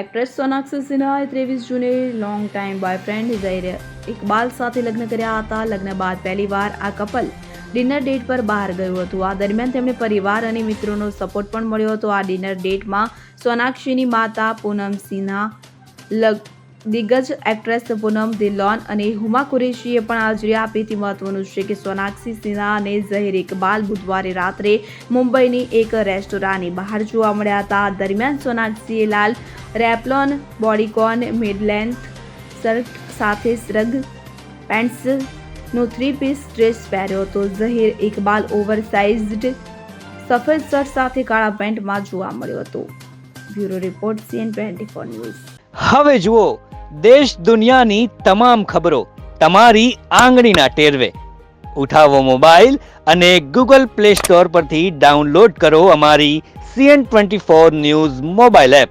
Actress Sonakshi સિન્હાએ ત્રેવીસ જૂને long time boyfriend Zaheer Iqbal સાથે લગ્ન કર્યા હતા. લગ્ન બાદ પહેલીવાર આ કપલ ડિનર ડેટ પર બહાર ગયું હતું. આ દરમિયાન તેમને પરિવાર અને મિત્રોનો સપોર્ટ પણ મળ્યો હતો. આ ડિનર ડેટમાં સોનાક્ષીની માતા પૂનમ સિન્હા, લગ, દિગ્ગજ એક્ટ્રેસ પૂનમ દિલોન અને હુમા કુરેશીએ પણ હાજરી આપી. હતી મહત્વનું છે કે સોનાક્ષી સિન્હા અને ઝહીર ઇકબાલ બુધવારે રાત્રે મુંબઈની એક રેસ્ટોરાંની બહાર જોવા મળ્યા હતા. દરમિયાન સોનાક્ષીએ લાલ રેપલોન, બોડીકોન મિડ લેન્થ શર્ટ સાથે શ્રગ પેન્ટ્સનો થ્રી પીસ ડ્રેસ પહેર્યો હતો. ઝહીર ઇકબાલ ઓવરસાઇઝ્ડ સફેદ શર્ટ સાથે કાળા પેન્ટમાં જોવા મળ્યો હતો. Bureau report CN twenty four news. હવે જુઓ, દેશ દુનિયાની તમામ ખબરો તમારી આંગળીના ટેરવે. ઉઠાવો મોબાઈલ અને ગૂગલ પ્લે સ્ટોર પરથી ડાઉનલોડ કરો અમારી CN twenty four news mobile app.